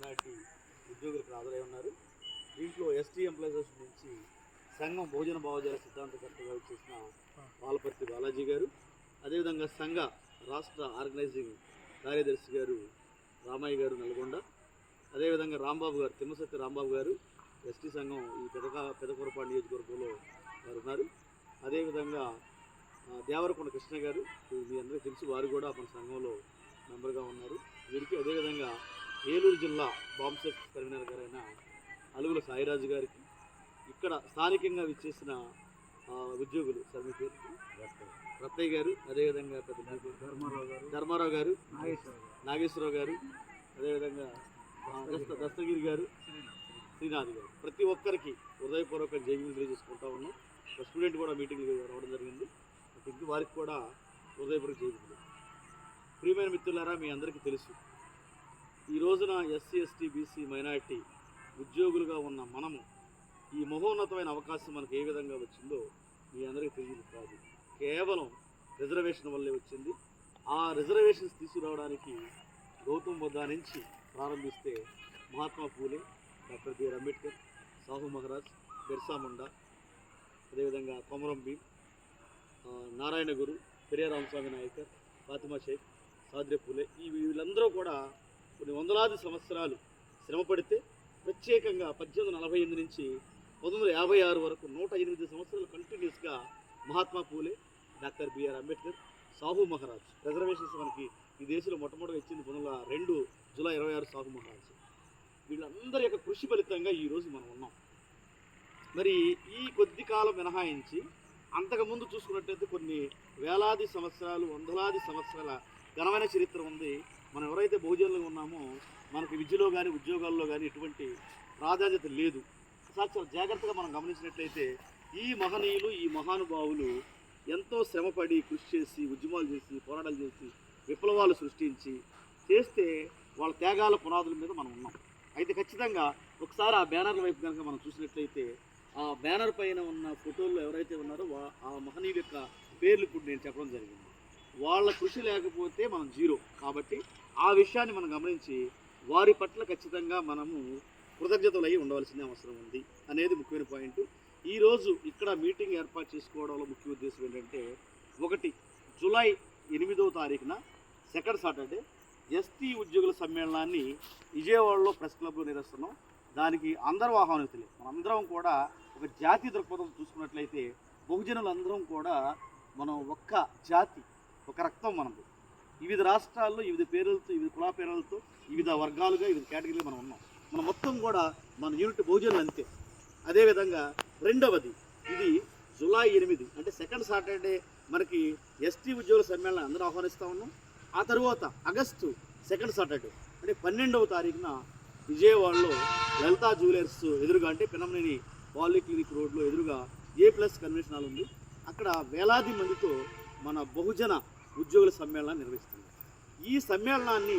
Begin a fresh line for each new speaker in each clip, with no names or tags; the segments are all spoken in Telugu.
ఎన్ఆర్టీ ఉద్యోగులు హాజరై ఉన్నారు. దీంట్లో ఎస్టీ ఎంప్లాయీస్ నుంచి సంఘం భోజన భావజాల సిద్ధాంతకర్తగా వచ్చేసిన పాలపర్తి బాలాజీ గారు అదేవిధంగా సంఘ రాష్ట్ర ఆర్గనైజింగ్ కార్యదర్శి గారు రామయ్య గారు నల్గొండ అదేవిధంగా రాంబాబు గారు తిమ్మసత్తి రాంబాబు గారు ఎస్టీ సంఘం ఈ పెదక పెదకొరపాడు నియోజకవర్గంలో వారు ఉన్నారు అదేవిధంగా దేవరకొండ కృష్ణ గారు మీ అందరికీ తెలుసు వారు కూడా మన సంఘంలో మెంబర్గా ఉన్నారు. వీరికి అదేవిధంగా ఏలూరు జిల్లా బాంసెఫ్ కన్వీనర్ గారైన అలుగుల సాయిరాజు గారికి ఇక్కడ స్థానికంగా విచ్చేసిన ఉద్యోగులు సార్ మీ పేరు? రత్తయ్య గారు అదేవిధంగా పెద్ద?
ధర్మారావు గారు.
ధర్మారావు గారు
నాగేశ్వరరావు గారు.
అదేవిధంగా దస్త దస్తగిరి గారు శ్రీనాథ్ గారు. ప్రతి ఒక్కరికి హృదయపూర్వక జైలు తెలియజేసుకుంటా ఉన్నాం. ఒక స్టూడెంట్ కూడా మీటింగ్కి రావడం జరిగింది. వారికి కూడా హృదయపూర్వక జైలు ప్రియమైన మిత్రులారా మీ అందరికీ తెలుసు ఈ రోజున ఎస్సీ ఎస్టీ బీసీ మైనారిటీ ఉద్యోగులుగా ఉన్న మనము ఈ మహోన్నతమైన అవకాశం మనకు ఏ విధంగా వచ్చిందో మీ అందరికీ తెలియదు కాదు. కేవలం రిజర్వేషన్ వల్లే వచ్చింది. ఆ రిజర్వేషన్స్ తీసుకురావడానికి గౌతమ్ బుద్ధ నుంచి ప్రారంభిస్తే మహాత్మా పూలే డాక్టర్ బిఆర్ అంబేద్కర్ సాహు మహారాజ్ బిర్సా ముండా అదేవిధంగా కొమరం భీమ్ నారాయణ గురు పెరియార్ రామస్వామి నాయకర్ ఫాతిమా షేక్ సాద్రి పూలే ఈ వీళ్ళందరూ కూడా కొన్ని వందలాది సంవత్సరాలు శ్రమపడితే ప్రత్యేకంగా పద్దెనిమిది నలభై ఎనిమిది నుంచి పంతొమ్మిది యాభై ఆరు వరకు నూట ఎనిమిది సంవత్సరాలు కంటిన్యూస్గా Mahatma Phule doctor BR Ambedkar Sahu Maharaj. Reservations మనకి ఈ దేశంలో మొట్టమొదటి ఇచ్చింది పంతొమ్మిది వందల రెండు జూలై ఇరవై ఆరు సాహు మహారాజ్. వీళ్ళందరి యొక్క కృషి ఫలితంగా ఈరోజు మనం ఉన్నాం. మరి ఈ కొద్ది కాలం మినహాయించి అంతకుముందు చూసుకున్నట్టయితే కొన్ని వేలాది సంవత్సరాలు వందలాది సంవత్సరాల ఘనమైన చరిత్ర ఉంది. మనం ఎవరైతే బహుజనులుగా ఉన్నామో మనకి విద్యలో కానీ ఉద్యోగాల్లో కానీ ఎటువంటి ప్రాధాన్యత లేదు. చాలా చాలా జాగ్రత్తగా మనం గమనించినట్లయితే ఈ మహనీయులు ఈ మహానుభావులు ఎంతో శ్రమపడి కృషి చేసి ఉద్యమాలు చేసి పోరాటాలు చేసి విప్లవాలు సృష్టించి చేస్తే వాళ్ళ త్యాగాల పునాదుల మీద మనం ఉన్నాం. అయితే ఖచ్చితంగా ఒకసారి ఆ బ్యానర్ల వైపు కనుక మనం చూసినట్లయితే ఆ బ్యానర్ పైన ఉన్న ఫోటోల్లో ఎవరైతే ఉన్నారో వా- ఆ మహనీయుల యొక్క పేర్లు ఇప్పుడు నేను చెప్పడం జరిగింది. వాళ్ళ కృషి లేకపోతే మనం జీరో. కాబట్టి ఆ విషయాన్ని మనం గమనించి వారి పట్ల ఖచ్చితంగా మనము కృతజ్ఞతలు ఉండవలసిన అవసరం ఉంది అనేది ముఖ్యమైన పాయింట్. ఈరోజు ఇక్కడ మీటింగ్ ఏర్పాటు చేసుకోవడంలో ముఖ్య ఉద్దేశం ఏంటంటే ఒకటి జూలై ఎనిమిదవ తారీఖున సెకండ్ సాటర్డే ఎస్టీ ఉద్యోగుల సమ్మేళనాన్ని విజయవాడలో ప్రెస్ క్లబ్లో నిర్వహిస్తున్నాం. దానికి అందరూ ఆహ్వానితులే. మనందరం కూడా ఒక జాతి దృక్పథం చూసుకున్నట్లయితే బహుజనులందరం కూడా మనం ఒక్క జాతి ఒక రక్తం మనకు వివిధ రాష్ట్రాల్లో వివిధ పేర్లతో వివిధ కులా పేర్లతో వివిధ వర్గాలుగా వివిధ కేటగిరీలు మనం ఉన్నాం. మనం మొత్తం కూడా మన యూనిట్ భోజనాలు అంతే. అదేవిధంగా రెండవది ఇది జూలై ఎనిమిది అంటే సెకండ్ సాటర్డే మనకి ఎస్టీ ఉద్యోగుల సమ్మేళనం అందరూ ఆహ్వానిస్తూ ఉన్నాం. ఆ తరువాత ఆగస్టు సెకండ్ సాటర్డే అంటే పన్నెండవ తారీఖున విజయవాడలో లలితా జ్యువెలర్స్ ఎదురుగా అంటే పినమనేని పాలిక్లినిక్ రోడ్లో ఎదురుగా ఏ ప్లస్ కన్వెన్షన్ హాల్ ఉంది. అక్కడ వేలాది మందితో మన బహుజన ఉద్యోగుల సమ్మేళనాన్ని నిర్వహిస్తుంది. ఈ సమ్మేళనాన్ని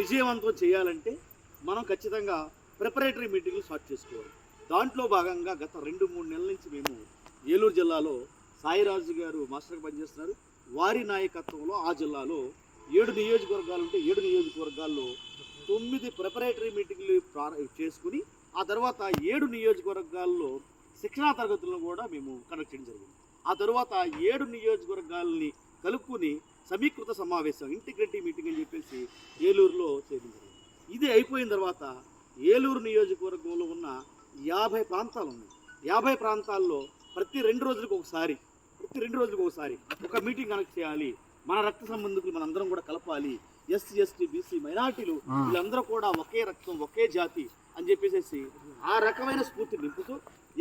విజయవంతం చేయాలంటే మనం ఖచ్చితంగా ప్రిపరేటరీ మీటింగ్లు స్టార్ట్ చేసుకోవాలి. దాంట్లో భాగంగా గత రెండు మూడు నెలల నుంచి మేము ఏలూరు జిల్లాలో సాయిరాజు గారు మాస్టర్గా పనిచేస్తున్నారు. వారి నాయకత్వంలో ఆ జిల్లాలో ఏడు నియోజకవర్గాలు ఉంటే ఏడు నియోజకవర్గాల్లో తొమ్మిది ప్రిపరేటరీ మీటింగ్లు చేసుకుని ఆ తర్వాత ఏడు నియోజకవర్గాల్లో శిక్షణా తరగతులను కూడా మేము కండక్ట్ చేయడం జరిగింది. ఆ తర్వాత ఏడు నియోజకవర్గాలని కలుపుకుని సమీకృత సమావేశం ఇంటిగ్రేటివ్ మీటింగ్ అని చెప్పేసి ఏలూరులో చేయడం జరిగింది. ఇది అయిపోయిన తర్వాత ఏలూరు నియోజకవర్గంలో ఉన్న యాభై ప్రాంతాలు ఉన్నాయి. యాభై ప్రాంతాల్లో ప్రతి రెండు రోజులకు ఒకసారి ప్రతి రెండు రోజులకు ఒకసారి ఒక మీటింగ్ కనెక్ట్ చేయాలి. మన రక్త సంబంధికులు మనందరం కూడా కలపాలి. ఎస్సీ ఎస్టీ బీసీ మైనార్టీలు వీళ్ళందరూ కూడా ఒకే రక్తం ఒకే జాతి అని చెప్పేసి ఆ రకమైన స్ఫూర్తి నింపుతూ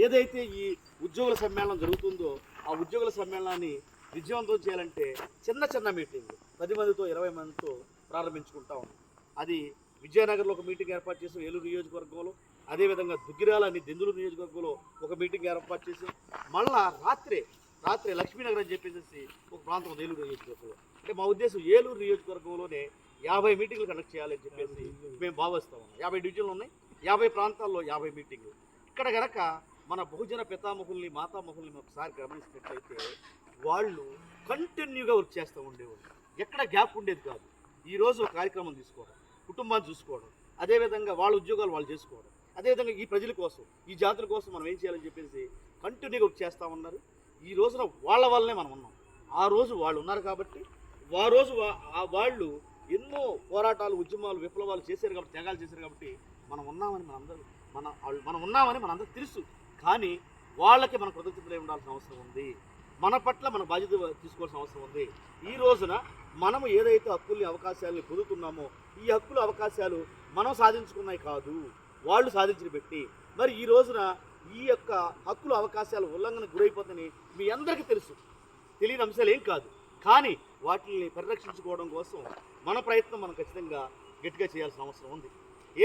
ఏదైతే ఈ ఉద్యోగుల సమ్మేళనం జరుగుతుందో ఆ ఉద్యోగుల సమ్మేళనాన్ని విజయవంతం చేయాలంటే చిన్న చిన్న మీటింగ్ పది మందితో ఇరవై మందితో ప్రారంభించుకుంటా ఉన్నాం. అది విజయనగర్లో ఒక మీటింగ్ ఏర్పాటు చేసాం ఏలూరు నియోజకవర్గంలో అదేవిధంగా దుగ్గిరాల అని దెందులూరు నియోజకవర్గంలో ఒక మీటింగ్ ఏర్పాటు చేసాం మళ్ళా రాత్రే రాత్రి లక్ష్మీనగర్ అని చెప్పేసి ఒక ప్రాంతం ఉంది ఏలూరు నియోజకవర్గంలో. అంటే మా ఉద్దేశం ఏలూరు నియోజకవర్గంలోనే యాభై మీటింగ్లు కండక్ట్ చేయాలని చెప్పేసి మేము భావిస్తా ఉన్నాం యాభై డివిజన్లు ఉన్నాయి. యాభై ప్రాంతాల్లో యాభై మీటింగ్లు. ఇక్కడ గనక మన బహుజన పితామహుల్ని మాతామహుల్ని ఒకసారి గమనించినట్లయితే వాళ్ళు కంటిన్యూగా వర్క్ చేస్తూ ఉండేవాళ్ళు. ఎక్కడ గ్యాప్ ఉండేది కాదు. ఈ రోజు ఒక కార్యక్రమం తీసుకోవడం కుటుంబాన్ని చూసుకోవడం అదేవిధంగా వాళ్ళ ఉద్యోగాలు వాళ్ళు చేసుకోవడం అదేవిధంగా ఈ ప్రజల కోసం ఈ జాతుల కోసం మనం ఏం చేయాలని చెప్పేసి కంటిన్యూగా వర్క్ చేస్తూ ఉన్నారు. ఈ రోజున వాళ్ళ వల్లనే మనం ఉన్నాం. ఆ రోజు వాళ్ళు ఉన్నారు కాబట్టి ఆ రోజు వా- ఆ వాళ్ళు ఎన్నో పోరాటాలు ఉద్యమాలు విప్లవాలు చేశారు కాబట్టి త్యాగాలు చేశారు కాబట్టి మనం ఉన్నామని మనందరూ మన వాళ్ళు- మనం ఉన్నామని మనందరూ తెలుసు. కానీ వాళ్ళకి మన కృతజ్ఞతలే ఉండాల్సిన అవసరం ఉంది. మన పట్ల మన బాధ్యత తీసుకోవాల్సిన అవసరం ఉంది. ఈ రోజున మనము ఏదైతే హక్కుల్ని అవకాశాలని పొందుతున్నామో ఈ హక్కుల అవకాశాలు మనం సాధించుకున్నాయి కాదు. వాళ్ళు సాధించిన పెట్టి. మరి ఈ రోజున ఈ యొక్క హక్కుల అవకాశాలు ఉల్లంఘన గురైపోతుందని మీ అందరికీ తెలుసు. తెలియని అంశాలు ఏం కాదు. కానీ వాటిని పరిరక్షించుకోవడం కోసం మన ప్రయత్నం మనం ఖచ్చితంగా గట్టిగా చేయాల్సిన అవసరం ఉంది.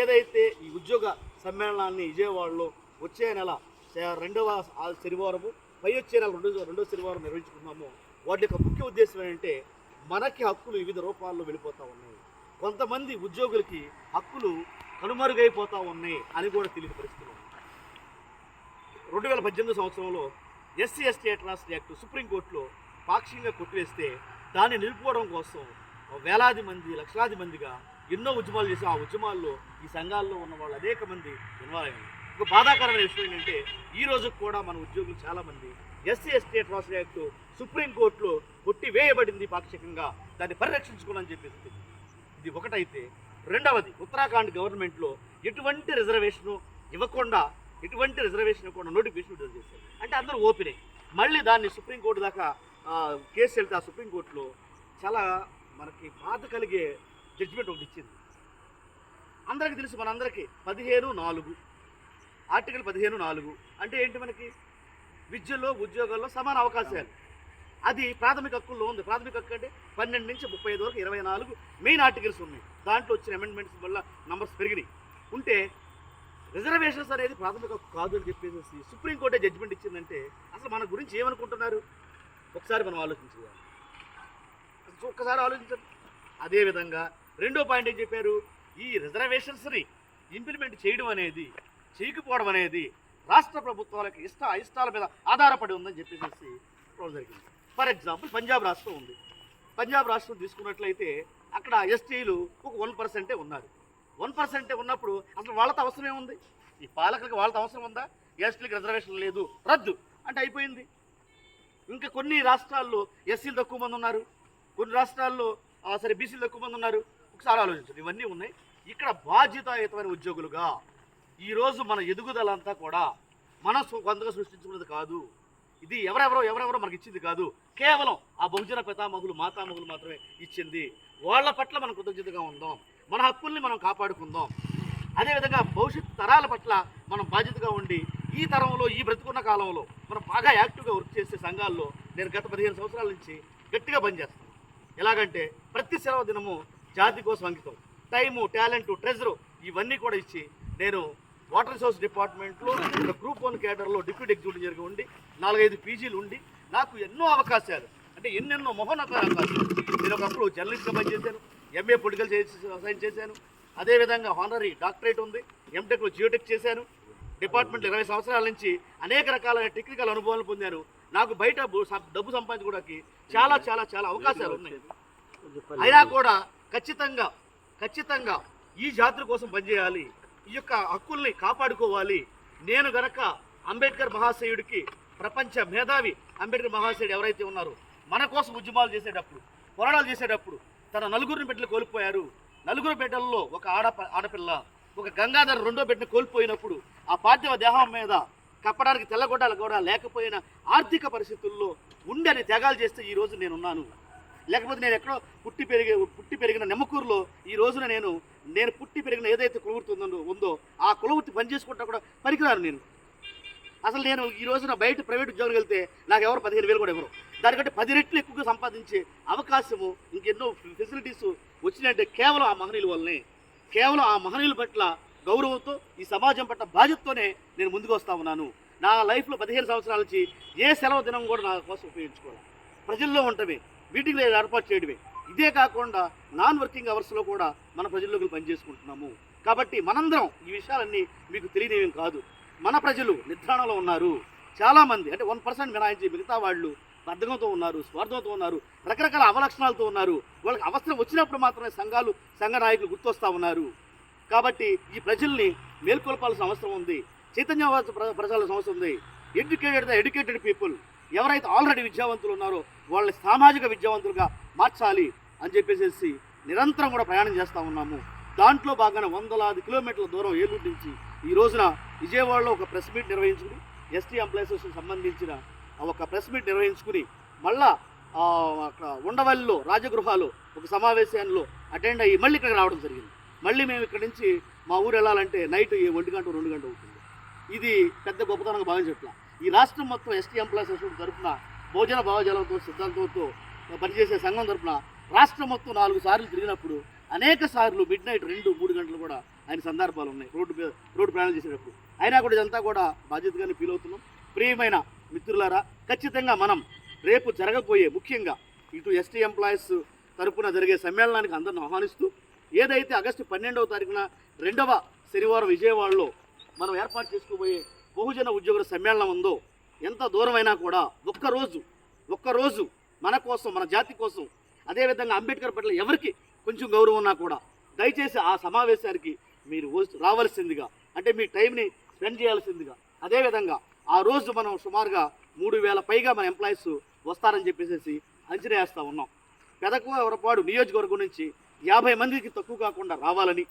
ఏదైతే ఈ ఉద్యోగ సమ్మేళనాన్ని విజయవాడలో వచ్చే నెల రెండవ శనివారము పై వచ్చే నెల రెండో రెండవ శనివారం నిర్వహించుకున్నాము వాటి యొక్క ముఖ్య ఉద్దేశం ఏంటంటే మనకి హక్కులు వివిధ రూపాల్లో వెళ్ళిపోతూ ఉన్నాయి. కొంతమంది ఉద్యోగులకి హక్కులు కనుమరుగైపోతూ ఉన్నాయి అని కూడా తెలియని పరిస్థితులు రెండు వేల పద్దెనిమిది సంవత్సరంలో ఎస్సీ ఎస్టీ అట్రాసిటీ యాక్ట్ సుప్రీంకోర్టులో పాక్షికంగా కొట్టివేస్తే దాన్ని నిలుపుకోవడం కోసం వేలాది మంది లక్షలాది మందిగా ఎన్నో ఉద్యమాలు చేసి ఆ ఉద్యమాల్లో ఈ సంఘాల్లో ఉన్న వాళ్ళు అనేక మంది ఇన్వాల్వ్ అయ్యారు ఒక బాధాకరమైన విషయం ఏంటంటే ఈ రోజు కూడా మన ఉద్యోగులు చాలామంది ఎస్సీ ఎస్టీ అట్రాసిటీ యాక్ట్ సుప్రీంకోర్టులో కొట్టి వేయబడింది పాక్షికంగా. దాన్ని పరిరక్షించుకోవాలని చెప్పేసి ఇది ఒకటైతే. రెండవది ఉత్తరాఖండ్ గవర్నమెంట్లో ఎటువంటి రిజర్వేషను ఇవ్వకుండా ఎటువంటి రిజర్వేషన్ ఇవ్వకుండా నోటిఫికేషన్ విడుదల చేశారు. అంటే అందరూ ఓపెనే. మళ్ళీ దాన్ని సుప్రీంకోర్టు దాకా కేసు వెళ్తే ఆ సుప్రీంకోర్టులో చాలా మనకి బాధ కలిగే జడ్జిమెంట్ ఒకటి ఇచ్చింది. అందరికీ తెలుసు మనందరికీ పదిహేను నాలుగు ఆర్టికల్ పదిహేను నాలుగు. అంటే ఏంటి మనకి? విద్యలో ఉద్యోగాల్లో సమాన అవకాశాలు. అది ప్రాథమిక హక్కుల్లో ఉంది. ప్రాథమిక హక్కు అంటే పన్నెండు నుంచి ముప్పై ఐదు వరకు ఇరవై నాలుగు మెయిన్ ఆర్టికల్స్ ఉన్నాయి. దాంట్లో వచ్చిన అమెండ్మెంట్స్ వల్ల నంబర్స్ పెరిగినాయి. ఉంటే రిజర్వేషన్స్ అనేది ప్రాథమిక హక్కు కాదు అని చెప్పేసి సుప్రీంకోర్టే జడ్జిమెంట్ ఇచ్చిందంటే అసలు మన గురించి ఏమనుకుంటున్నారు? ఒకసారి మనం ఆలోచించాలి ఒక్కసారి ఆలోచించండి. అదేవిధంగా రెండో పాయింట్ ఏం చెప్పారు? ఈ రిజర్వేషన్స్ని ఇంప్లిమెంట్ చేయడం అనేది చేయకపోవడం అనేది రాష్ట్ర ప్రభుత్వాలకు ఇష్ట అయిష్టాల మీద ఆధారపడి ఉందని చెప్పేసి జరిగింది. ఫర్ ఎగ్జాంపుల్ పంజాబ్ రాష్ట్రం ఉంది. పంజాబ్ రాష్ట్రం తీసుకున్నట్లయితే అక్కడ ఎస్టీలు ఒక వన్ పర్సెంటే ఉన్నారు. వన్ పర్సెంటే ఉన్నప్పుడు అసలు వాళ్ళతో అవసరం ఏముంది? ఈ పాలకులకు వాళ్ళతో అవసరం ఉందా? ఎస్టీలకు రిజర్వేషన్ లేదు. రద్దు. అంటే అయిపోయింది. ఇంకా కొన్ని రాష్ట్రాల్లో ఎస్సీలు తక్కువ మంది ఉన్నారు. కొన్ని రాష్ట్రాల్లో సరే బీసీలు తక్కువ మంది ఉన్నారు. ఒకసారి ఆలోచించండి. ఇవన్నీ ఉన్నాయి. ఇక్కడ బాధ్యతాయుతమైన ఉద్యోగులుగా ఈరోజు మన ఎదుగుదల అంతా కూడా మనం కొంతగా సృష్టించుకున్నది కాదు. ఇది ఎవరెవరో ఎవరెవరో మనకి ఇచ్చింది కాదు. కేవలం ఆ బహుజన పితామహులు మాతామహులు మాత్రమే ఇచ్చింది. వాళ్ళ పట్ల మనం కృతజ్ఞతగా ఉందాం. మన హక్కుల్ని మనం కాపాడుకుందాం. అదేవిధంగా భవిష్యత్ తరాల పట్ల మనం బాధ్యతగా ఉండి ఈ తరంలో ఈ బ్రతుకున్న కాలంలో మనం బాగా యాక్టివ్గా వర్క్ చేసే సంఘాల్లో నేను గత పదిహేను సంవత్సరాల నుంచి గట్టిగా పనిచేస్తాను ఎలాగంటే ప్రతి సెలవు దినము జాతి కోసం అంకితం. టైము టాలెంట్ ట్రెజరు ఇవన్నీ కూడా ఇచ్చి నేను వాటర్ రిసోర్స్ డిపార్ట్మెంట్లో గ్రూప్ వన్ కేడర్లో డిప్యూటీ ఎగ్జిక్యూటివ్ ఉండి నాలుగైదు పీజీలు ఉండి నాకు ఎన్నో అవకాశాలు. అంటే ఎన్నెన్నో మహోన్నత అవకాశాలు. నేను ఒకప్పుడు జర్నలిస్ట్గా పనిచేశాను ఎంఏ పొలిటికల్ సైన్స్ చేశాను. అదేవిధంగా హానరీ డాక్టరేట్ ఉంది ఎంటెక్లో జియోటెక్ చేశాను. డిపార్ట్మెంట్ ఇరవై సంవత్సరాల నుంచి అనేక రకాల టెక్నికల్ అనుభవాలు పొందాను. నాకు బయట డబ్బు సంపాదించుకోవడానికి చాలా చాలా చాలా అవకాశాలు ఉన్నాయి. అయినా కూడా ఖచ్చితంగా ఖచ్చితంగా ఈ జాతర కోసం పనిచేయాలి. ఈ యొక్క హక్కుల్ని కాపాడుకోవాలి. నేను గనక అంబేద్కర్ మహాశయుడికి ప్రపంచ మేధావి అంబేద్కర్ మహాశయుడు ఎవరైతే ఉన్నారో మన కోసం ఉద్యమాలు చేసేటప్పుడు పోరాటాలు చేసేటప్పుడు తన నలుగురిని బిడ్డలు కోల్పోయారు. నలుగురు బిడ్డల్లో ఒక ఆడ ఆడపిల్ల ఒక గంగాధర్ రెండో బిడ్డను కోల్పోయినప్పుడు ఆ పార్థివ దేహం మీద కప్పడానికి తెల్లగొడ్డాలు కూడా లేకపోయిన ఆర్థిక పరిస్థితుల్లో ఉండని త్యాగాలు చేస్తే ఈ రోజు నేనున్నాను. లేకపోతే నేను ఎక్కడో పుట్టి పెరిగి పుట్టి పెరిగిన నిమ్మకూరులో ఈ రోజున నేను నేను పుట్టి పెరిగిన ఏదైతే కులవృత్తి ఉందో ఉందో ఆ కులవృత్తి పని చేసుకుంటా కూడా పనికిరాను నేను. అసలు నేను ఈ రోజున బయట ప్రైవేట్ ఉద్యోగం వెళ్తే నాకు ఎవరు పదిహేను వేలు కూడా ఎవరు దానికంటే పది రెట్లు ఎక్కువగా సంపాదించే అవకాశము ఇంకెన్నో ఫెసిలిటీస్ వచ్చినాయంటే కేవలం ఆ మహనీయుల వల్లనే. కేవలం ఆ మహనీయుల పట్ల గౌరవంతో ఈ సమాజం పట్ల బాధ్యతతోనే నేను ముందుకు వస్తా ఉన్నాను. నా లైఫ్లో పదిహేను సంవత్సరాల నుంచి ఏ సెలవు దినం కూడా నా కోసం ఉపయోగించుకోవాలి ప్రజల్లో ఉంటమే మీటింగ్లు ఏర్పాటు చేయడమే. ఇదే కాకుండా నాన్ వర్కింగ్ అవర్స్లో కూడా మన ప్రజల్లోకి పనిచేసుకుంటున్నాము. కాబట్టి మనందరం ఈ విషయాలన్నీ మీకు తెలియనివేం కాదు. మన ప్రజలు నిద్రాణలో ఉన్నారు. చాలామంది అంటే వన్ పర్సెంట్ మినహాయించి మిగతా వాళ్ళు బద్ధకంతో ఉన్నారు స్వార్థంతో ఉన్నారు రకరకాల అవలక్షణాలతో ఉన్నారు. వాళ్ళకి అవసరం వచ్చినప్పుడు మాత్రమే సంఘాలు సంఘ నాయకులు గుర్తొస్తా ఉన్నారు. కాబట్టి ఈ ప్రజల్ని మేల్కొల్పాల్సిన అవసరం ఉంది. చైతన్యవాద ప్రజల అవసరం ఉంది. ఎడ్యుకేటెడ్ ద ఎడ్యుకేటెడ్ పీపుల్ ఎవరైతే ఆల్రెడీ విద్యావంతులు ఉన్నారో వాళ్ళని సామాజిక విద్యావంతులుగా మార్చాలి అని చెప్పేసి నిరంతరం కూడా ప్రయాణం చేస్తూ ఉన్నాము. దాంట్లో భాగంగా వందలాది కిలోమీటర్ల దూరం ఏలూరు నుంచి ఈ రోజున విజయవాడలో ఒక ప్రెస్ మీట్ నిర్వహించుకుని ఎస్టీ ఎంప్లాయీస్ సంబంధించిన ఒక ప్రెస్ మీట్ నిర్వహించుకుని మళ్ళా అక్కడ ఉండవల్లిలో రాజగృహాలు ఒక సమావేశంలో అటెండ్ అయ్యి మళ్ళీ ఇక్కడికి రావడం జరిగింది. మళ్ళీ మేము ఇక్కడ నుంచి మా ఊరు వెళ్ళాలంటే నైట్ ఒంటి గంట రెండు గంట అవుతుంది. ఇది పెద్ద గొప్పతనంగా భావించట్ల. ఈ రాష్ట్రం మొత్తం ఎస్టీ ఎంప్లాయీస్ అసోసియేషన్ తరఫున భోజన భావజాలంతో సిద్ధాంతంతో పనిచేసే సంఘం తరఫున రాష్ట్రం మొత్తం నాలుగు సార్లు తిరిగినప్పుడు అనేక సార్లు మిడ్ నైట్ రెండు మూడు గంటలు కూడా ఆయన సందర్భాలు ఉన్నాయి. రోడ్డు రోడ్డు ప్రయాణం చేసేటప్పుడు. అయినా కూడా ఇదంతా కూడా బాధ్యతగానే ఫీల్ అవుతున్నాం. ప్రియమైన మిత్రులారా ఖచ్చితంగా మనం రేపు జరగబోయే ముఖ్యంగా ఇటు ఎస్టీ ఎంప్లాయీస్ తరఫున జరిగే సమ్మేళనానికి అందరిని ఆహ్వానిస్తూ ఏదైతే ఆగస్టు పన్నెండవ తారీఖున రెండవ శనివారం విజయవాడలో మనం ఏర్పాటు చేసుకోబోయే బహుజన ఉద్యోగుల సమ్మేళనం ఉందో ఎంత దూరమైనా కూడా ఒక్కరోజు ఒక్కరోజు మన కోసం మన జాతి కోసం అదేవిధంగా అంబేద్కర్ పట్ల ఎవరికి కొంచెం గౌరవం ఉన్నా కూడా దయచేసి ఆ సమావేశానికి మీరు రావాల్సిందిగా అంటే మీ టైంని స్పెండ్ చేయాల్సిందిగా. అదేవిధంగా ఆ రోజు మనం సుమారుగా మూడు వేల పైగా మన ఎంప్లాయీస్ వస్తారని చెప్పేసి అంచనా వేస్తూ ఉన్నాం. పెదకవరపాడు నియోజకవర్గం నుంచి యాభై మందికి తక్కువ కాకుండా రావాలని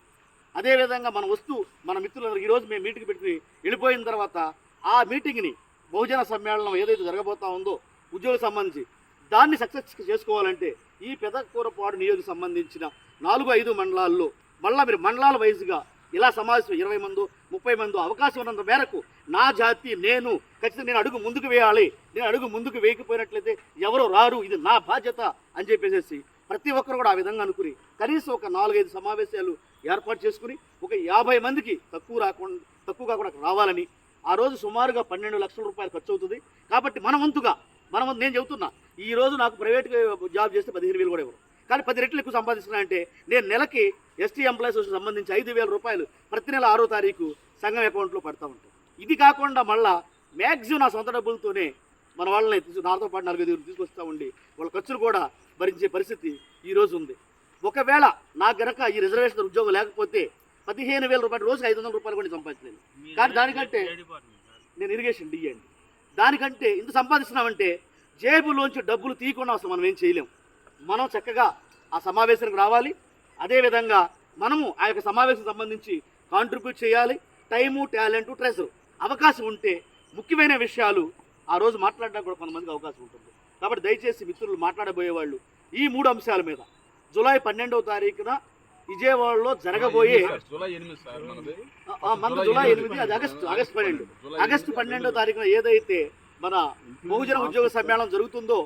అదేవిధంగా మన వస్తూ మన మిత్రులందరూ ఈరోజు మేము మీటింగ్ పెట్టుకుని వెళ్ళిపోయిన తర్వాత ఆ మీటింగ్ని బహుజన సమ్మేళనం ఏదైతే జరగబోతా ఉందో ఉద్యోగ సంబంధించి దాన్ని సక్సెస్ చేసుకోవాలంటే ఈ పెదకూరపాడు నియోజక సంబంధించిన నాలుగు ఐదు మండలాల్లో మళ్ళీ మీరు మండలాల వైజ్గా ఇలా సమావేశం ఇరవై మందో ముప్పై మందో అవకాశం ఉన్నంత మేరకు నా జాతి నేను ఖచ్చితంగా నేను అడుగు ముందుకు వేయాలి. నేను అడుగు ముందుకు వేయకపోయినట్లయితే ఎవరో రారు ఇది నా బాధ్యత అని చెప్పేసి ప్రతి ఒక్కరు కూడా ఆ విధంగా అనుకుని కనీసం ఒక నాలుగైదు సమావేశాలు ఏర్పాటు చేసుకుని ఒక యాభై మందికి తక్కువ రాకుండా తక్కువ కాకుండా రావాలని. ఆ రోజు సుమారుగా పన్నెండు లక్షల రూపాయలు ఖర్చు అవుతుంది కాబట్టి మన వంతుగా మనం నేను చెబుతున్నా ఈ రోజు నాకు ప్రైవేట్ జాబ్ చేస్తే పదిహేను వేలు కూడా ఇవ్వరు. కానీ పది రెట్లు ఎక్కువ సంపాదిస్తున్నానంటే నేను నెలకి ఎస్టీ ఎంప్లాయీస్ సంబంధించి ఐదు వేల రూపాయలు ప్రతి నెల ఆరో తారీఖు సంఘం అకౌంట్లో పడతా ఉంటాను ఇది కాకుండా మళ్ళా మ్యాక్సిమం నా సొంత డబ్బులతోనే మన వాళ్ళని నాతో పాటు నలుగురు తీసుకొస్తా ఉండి వాళ్ళ ఖర్చులు కూడా భరించే పరిస్థితి ఈ రోజు ఉంది. ఒకవేళ నాకు గనక ఈ రిజర్వేషన్ ఉద్యోగం లేకపోతే పదిహేను వేల రూపాయలు రోజుకి ఐదు వందల రూపాయలు కూడా నేను సంపాదించలేను. కానీ దానికంటే నేను ఇరిగేషన్ డి అండి. దానికంటే ఇంత సంపాదిస్తున్నామంటే జేబులోంచి డబ్బులు తీయకుండా అసలు మనం ఏం చేయలేం. మనం చక్కగా ఆ సమావేశానికి రావాలి. అదేవిధంగా మనము ఆ యొక్క సమావేశం సంబంధించి కాంట్రిబ్యూట్ చేయాలి. టైము టాలెంట్ ట్రెజర్ అవకాశం ఉంటే ముఖ్యమైన విషయాలు ఆ రోజు మాట్లాడడానికి కూడా కొంతమందికి అవకాశం ఉంటుంది. కాబట్టి దయచేసి మిత్రులు మాట్లాడబోయే వాళ్ళు ఈ మూడు అంశాల మీద జూలై పన్నెండవ తారీఖున విజయవాడలో జరగబోయే మన జూలై ఎనిమిది అది ఆగస్టు ఆగస్టు పన్నెండు. ఆగస్టు పన్నెండో తారీఖున ఏదైతే మన బహుజన ఉద్యోగ సమ్మేళనం జరుగుతుందో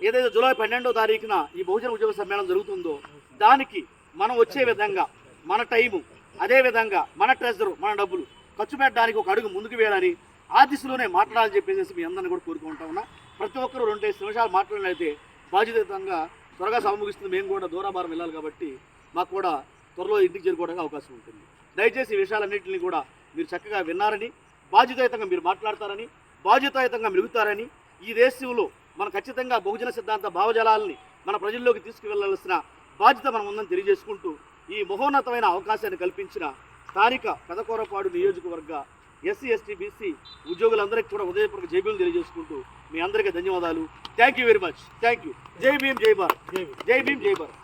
ఏదైతే జూలై పన్నెండో తారీఖున ఈ బహుజన ఉద్యోగ సమ్మేళనం జరుగుతుందో దానికి మనం వచ్చే విధంగా మన టైము అదే విధంగా మన ట్రెజర్ మన డబ్బులు ఖర్చు పెట్టడానికి ఒక అడుగు ముందుకు వేయాలని ఆ దిశలోనే మాట్లాడాలని చెప్పేసి మీ అందరిని కూడా కోరుకుంటా ఉన్నా. ప్రతి ఒక్కరు రెండేసి నిమిషాలు మాట్లాడినైతే బాధ్యతంగా త్వరగా సమముగిస్తుంది మేము కూడా దూరాభారం వెళ్ళాలి కాబట్టి మాకు కూడా త్వరలో ఇంటికి చేరుకోవడానికి అవకాశం ఉంటుంది. దయచేసి విషయాలన్నింటినీ కూడా మీరు చక్కగా విన్నారని బాధ్యతాయుతంగా మీరు మాట్లాడతారని బాధ్యతాయుతంగా మెలుగుతారని ఈ దేశంలో మనం ఖచ్చితంగా బహుజన సిద్ధాంత భావజాలాలని మన ప్రజల్లోకి తీసుకువెళ్ళాల్సిన బాధ్యత మనం ఉందని తెలియజేసుకుంటూ ఈ మహోన్నతమైన అవకాశాన్ని కల్పించిన స్థానిక కథకూరపాడు నియోజకవర్గ ఎస్సీ ఎస్టీ బీసీ ఉద్యోగులందరికీ కూడా ఉదయపూర్వక జైబీలు తెలియజేసుకుంటూ మీ అందరికీ ధన్యవాదాలు. Thank you very much thank you జై భీమ్ జై భారత్. జై భీమ్ జై భారత్.